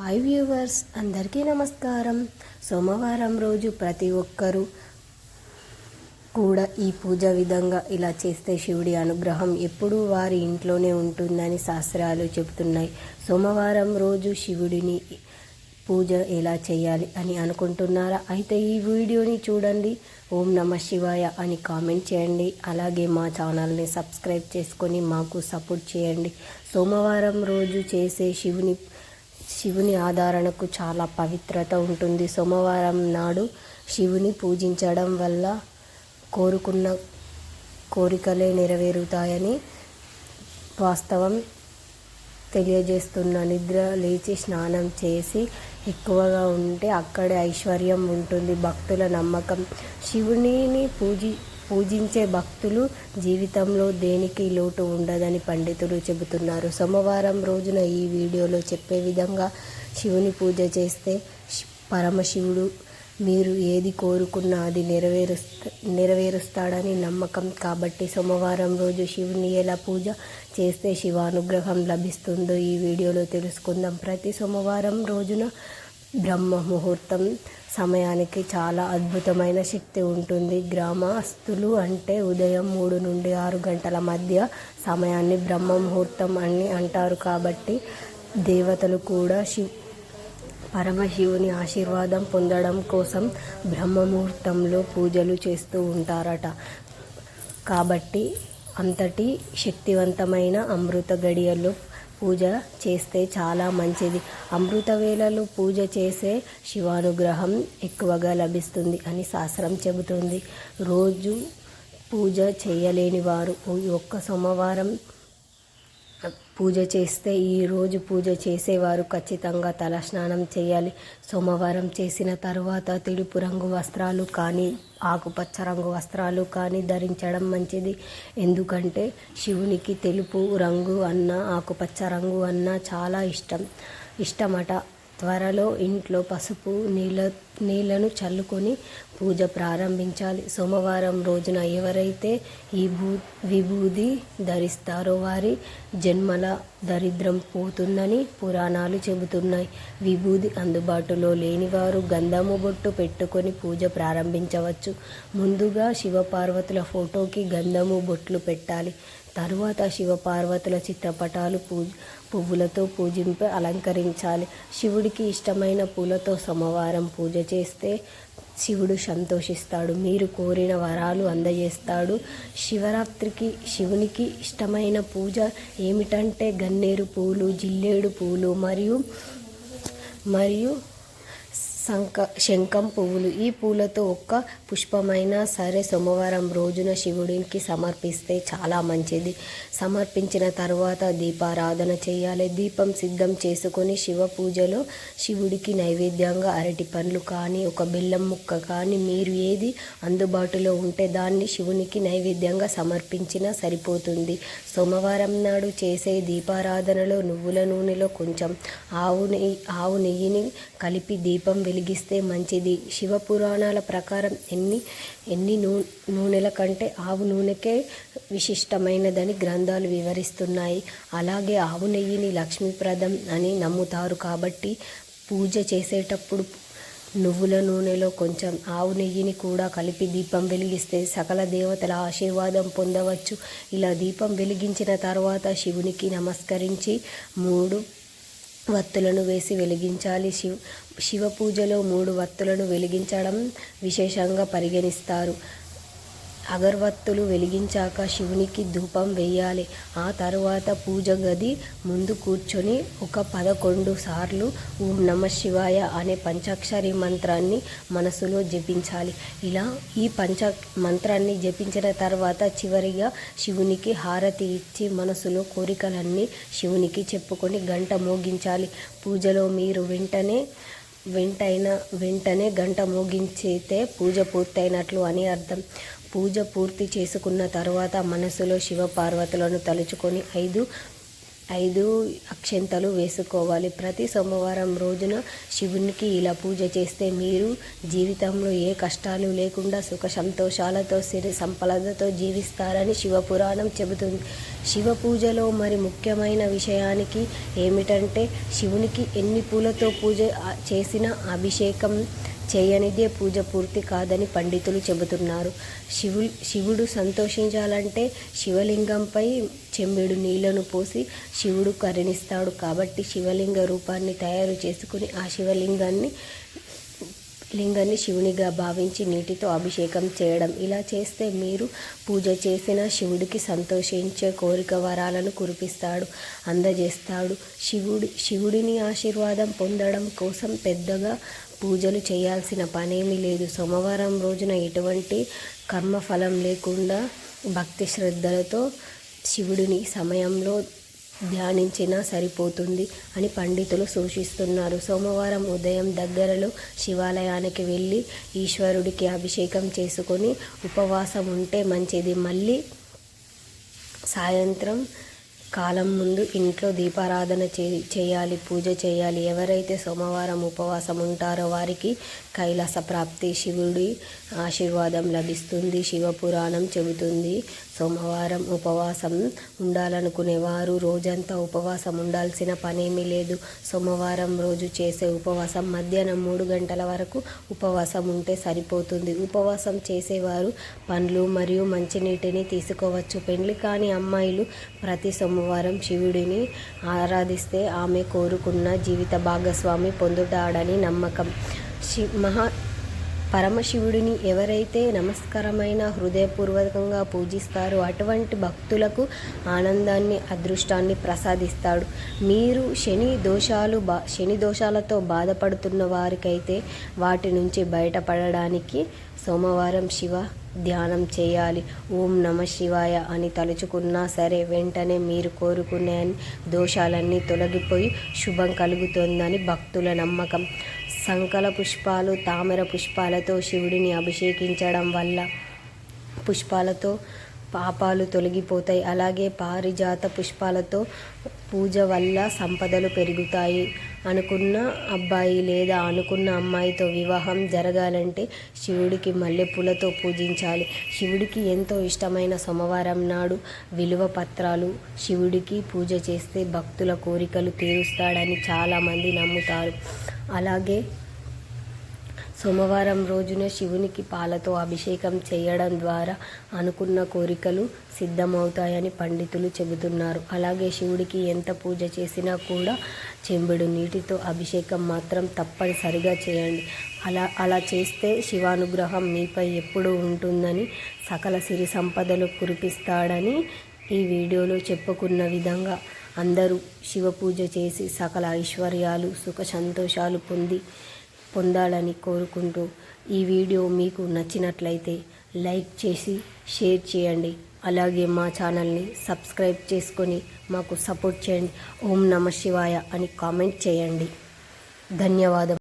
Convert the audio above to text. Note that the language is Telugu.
హాయ్ వ్యూవర్స్ అందరికీ నమస్కారం. సోమవారం రోజు ప్రతి ఒక్కరూ కూడా ఈ పూజ విధంగా ఇలా చేస్తే శివుడి అనుగ్రహం ఎప్పుడూ వారి ఇంట్లోనే ఉంటుందని శాస్త్రాలు చెబుతున్నాయి. సోమవారం రోజు శివుడిని పూజ ఎలా చేయాలి అని అనుకుంటున్నారా? అయితే ఈ వీడియోని చూడండి. ఓం నమ శివాయ అని కామెంట్ చేయండి. అలాగే మా ఛానల్ని సబ్స్క్రైబ్ చేసుకొని మాకు సపోర్ట్ చేయండి. సోమవారం రోజు చేసే శివుని శివుని ఆధారణకు చాలా పవిత్రత ఉంటుంది. సోమవారం నాడు శివుని పూజించడం వల్ల కోరుకున్న కోరికలే నెరవేరుతాయని వాస్తవం తెలియజేస్తున్న నిద్ర లేచి స్నానం చేసి ఎక్కువగా ఉంటే అక్కడే ఐశ్వర్యం ఉంటుంది. భక్తుల నమ్మకం. శివునిని పూజి పూజించే భక్తులు జీవితంలో దేనికి లోటు ఉండదని పండితులు చెబుతున్నారు. సోమవారం రోజున ఈ వీడియోలో చెప్పే విధంగా శివుని పూజ చేస్తే పరమశివుడు మీరు ఏది కోరుకున్నా అది నెరవేరుస్తా నెరవేరుస్తాడని నమ్మకం కాబట్టి సోమవారం రోజు శివుని ఎలా పూజ చేస్తే శివానుగ్రహం లభిస్తుందో ఈ వీడియోలో తెలుసుకుందాం. ప్రతి సోమవారం రోజున బ్రహ్మ ముహూర్తం సమయానికి చాలా అద్భుతమైన శక్తి ఉంటుంది. గ్రామస్తులు అంటే ఉదయం మూడు నుండి ఆరు గంటల మధ్య సమయాన్ని బ్రహ్మ ముహూర్తం అని అంటారు. కాబట్టి దేవతలు కూడా శివ్ పరమశివుని ఆశీర్వాదం పొందడం కోసం బ్రహ్మముహూర్తంలో పూజలు చేస్తూ ఉంటారట. కాబట్టి అంతటి శక్తివంతమైన అమృత గడియల్లో పూజ చేస్తే చాలా మంచిది. అమృత వేళలు పూజ చేసే శివానుగ్రహం ఎక్కువగా లభిస్తుంది అని శాస్త్రం చెబుతుంది. రోజు పూజ చేయలేని వారు ఒక్క సోమవారం పూజ చేస్తే ఈరోజు పూజ చేసేవారు ఖచ్చితంగా తలస్నానం చేయాలి. సోమవారం చేసిన తర్వాత తెలుపు రంగు వస్త్రాలు కానీ ఆకుపచ్చ రంగు వస్త్రాలు కానీ ధరించడం మంచిది. ఎందుకంటే శివునికి తెలుపు రంగు అన్న ఆకుపచ్చ రంగు అన్న చాలా ఇష్టం. ఇష్టమట. త్వరలో ఇంట్లో పసుపు నీళ్ళ నీళ్ళను చల్లుకొని పూజ ప్రారంభించాలి. సోమవారం రోజున ఎవరైతే ఈ భూ విభూది ధరిస్తారో వారి జన్మల దరిద్రం పోతుందని పురాణాలు చెబుతున్నాయి. విభూది అందుబాటులో లేనివారు గంధము బొట్టు పెట్టుకొని పూజ ప్రారంభించవచ్చు. ముందుగా శివపార్వతుల ఫోటోకి గంధము బొట్లు పెట్టాలి. తరువాత శివపార్వతుల చిత్రపటాలు పూజ పువ్వులతో పూజింప అలంకరించాలి. శివుడికి ఇష్టమైన పూలతో సోమవారం పూజ చేస్తే శివుడు సంతోషిస్తాడు. మీరు కోరిన వరాలు అందజేస్తాడు. శివరాత్రికి శివునికి ఇష్టమైన పూజ ఏమిటంటే గన్నేరు పూలు జిల్లేడు పూలు మరియు మరియు శంఖ శంఖం పువ్వులు. ఈ పూలతో ఒక్క పుష్పమైనా సరే సోమవారం రోజున శివుడికి సమర్పిస్తే చాలా మంచిది. సమర్పించిన తర్వాత దీపారాధన చేయాలి. దీపం సిద్ధం చేసుకొని శివ పూజలో శివుడికి నైవేద్యంగా అరటి పండ్లు కానీ ఒక బెల్లం ముక్క కానీ మీరు ఏది అందుబాటులో ఉంటే దాన్ని శివునికి నైవేద్యంగా సమర్పించినా సరిపోతుంది. సోమవారం నాడు చేసే దీపారాధనలో నువ్వుల నూనెలో కొంచెం ఆవు నెయ్యి ఆవు నెయ్యిని కలిపి దీపం వెలిగిస్తే మంచిది. శివ పురాణాల ప్రకారం ఎన్ని ఎన్ని నూ నూనెల కంటే ఆవు నూనెకే విశిష్టమైనదని గ్రంథాలు వివరిస్తున్నాయి. అలాగే ఆవు నెయ్యిని లక్ష్మీప్రదం అని నమ్ముతారు కాబట్టి పూజ చేసేటప్పుడు నువ్వుల నూనెలో కొంచెం ఆవు నెయ్యిని కూడా కలిపి దీపం వెలిగిస్తే సకల దేవతల ఆశీర్వాదం పొందవచ్చు. ఇలా దీపం వెలిగించిన తర్వాత శివునికి నమస్కరించి మూడు వత్తులను వేసి వెలిగించాలి. శివ శివ పూజలో మూడు వత్తులను వెలిగించడం విశేషంగా పరిగణిస్తారు. అగర్వత్తులు వెలిగించాక శివునికి ధూపం వేయాలి. ఆ తర్వాత పూజ గది ముందు కూర్చొని ఒక పదకొండు సార్లు ఓం నమ శివాయ అనే పంచాక్షరి మంత్రాన్ని మనసులో జపించాలి. ఇలా ఈ పంచ మంత్రాన్ని జపించిన తర్వాత చివరిగా శివునికి హారతి ఇచ్చి మనసులో కోరికలన్నీ శివునికి చెప్పుకొని గంట మోగించాలి. పూజలో మీరు వెంటనే వెంటైన వెంటనే గంట మోగించితే పూజ పూర్తయినట్లు అని అర్థం. పూజ పూర్తి చేసుకున్న తర్వాత మనసులో శివ పార్వతులను తలుచుకొని ఐదు ఐదు అక్షంతలు వేసుకోవాలి. ప్రతి సోమవారం రోజున శివునికి ఇలా పూజ చేస్తే మీరు జీవితంలో ఏ కష్టాలు లేకుండా సుఖ సంతోషాలతో సిరి సంపదతో జీవిస్తారని శివపురాణం చెబుతుంది. శివ పూజలో మరి ముఖ్యమైన విషయానికి ఏమిటంటే శివునికి ఎన్ని పూలతో పూజ చేసిన అభిషేకం చేయనిదే పూజ పూర్తి కాదని పండితులు చెబుతున్నారు. శివు శివుడు సంతోషించాలంటే శివలింగంపై చెంబెడు నీళ్ళను పోసి శివుడు కరుణిస్తాడు కాబట్టి శివలింగ రూపాన్ని తయారు చేసుకుని ఆ శివలింగాన్ని లింగాన్ని శివునిగా భావించి నీటితో అభిషేకం చేయడం. ఇలా చేస్తే మీరు పూజ చేసిన శివుడికి సంతోషించే కోరిక వరాలను కురిపిస్తాడు అందజేస్తాడు. శివుడి శివుడిని ఆశీర్వాదం పొందడం కోసం పెద్దగా పూజలు చేయాల్సిన పనేమీ లేదు. సోమవారం రోజున ఎటువంటి కర్మఫలం లేకుండా భక్తి శ్రద్ధలతో శివుడిని సమయంలో ధ్యానించినా సరిపోతుంది అని పండితులు సూచిస్తున్నారు. సోమవారం ఉదయం దగ్గరలో శివాలయానికి వెళ్ళి ఈశ్వరుడికి అభిషేకం చేసుకొని ఉపవాసం ఉంటే మంచిది. మళ్ళీ సాయంత్రం కాలం ముందు ఇంట్లో దీపారాధన చే చేయాలి పూజ చేయాలి. ఎవరైతే సోమవారం ఉపవాసం ఉంటారో వారికి కైలాస ప్రాప్తి శివుడి ఆశీర్వాదం లభిస్తుంది శివపురాణం చెబుతుంది. సోమవారం ఉపవాసం ఉండాలనుకునేవారు. రోజంతా ఉపవాసం ఉండాల్సిన పనేమీ లేదు. సోమవారం రోజు చేసే ఉపవాసం మధ్యాహ్నం మూడు గంటల వరకు ఉపవాసం ఉంటే సరిపోతుంది. ఉపవాసం చేసేవారు పండ్లు మరియు మంచినీటిని తీసుకోవచ్చు. పెండ్లి కాని అమ్మాయిలు ప్రతి సోమవారం శివుడిని ఆరాధిస్తే ఆమె కోరుకున్న జీవిత భాగస్వామి పొందుతాడని నమ్మకం. శి మహా పరమశివుడిని ఎవరైతే నమస్కారమైన హృదయపూర్వకంగా పూజిస్తారో అటువంటి భక్తులకు ఆనందాన్ని అదృష్టాన్ని ప్రసాదిస్తాడు. మీరు శని దోషాలు బా శని దోషాలతో బాధపడుతున్న వారికైతే వాటి నుంచి బయటపడడానికి సోమవారం శివ ధ్యానం చేయాలి. ఓం నమ శివాయ అని తలుచుకున్నా సరే వెంటనే మీరు కోరుకునే దోషాలన్నీ తొలగిపోయి శుభం కలుగుతుందని భక్తుల నమ్మకం. సంకల పుష్పాలు తామర పుష్పాలతో శివుడిని అభిషేకించడం వల్ల పుష్పాలతో పాపాలు తొలగిపోతాయి. అలాగే పారిజాత పుష్పాలతో పూజ వల్ల సంపదలు పెరుగుతాయి. అనుకున్న అబ్బాయి లేదా అనుకున్న అమ్మాయితో వివాహం జరగాలంటే శివుడికి మల్లెపూలతో పూజించాలి. శివుడికి ఎంతో ఇష్టమైన సోమవారం నాడు విలువ పత్రాలు శివుడికి పూజ చేస్తే భక్తుల కోరికలు తీరుస్తాడని చాలామంది నమ్ముతారు. అలాగే సోమవారం రోజున శివునికి పాలతో అభిషేకం చేయడం ద్వారా అనుకున్న కోరికలు సిద్ధమవుతాయని పండితులు చెబుతున్నారు. అలాగే శివుడికి ఎంత పూజ చేసినా కూడా చెంబుడు నీటితో అభిషేకం మాత్రం తప్పనిసరిగా చేయండి. అలా అలా చేస్తే శివానుగ్రహం మీపై ఎప్పుడూ ఉంటుందని సకల సిరి సంపదలు కురిపిస్తాడని ఈ వీడియోలో చెప్పుకున్న విధంగా అందరూ శివ పూజ చేసి సకల ఐశ్వర్యాలు సుఖ సంతోషాలు పొంది పొందాలని కోరుకుంటూ ఈ వీడియో మీకు నచ్చినట్లయితే లైక్ చేసి షేర్ చేయండి. అలాగే మా ఛానల్ని సబ్స్క్రైబ్ చేసుకొని మాకు సపోర్ట్ చేయండి. ఓం నమ శివాయ అని కామెంట్ చేయండి. ధన్యవాదం.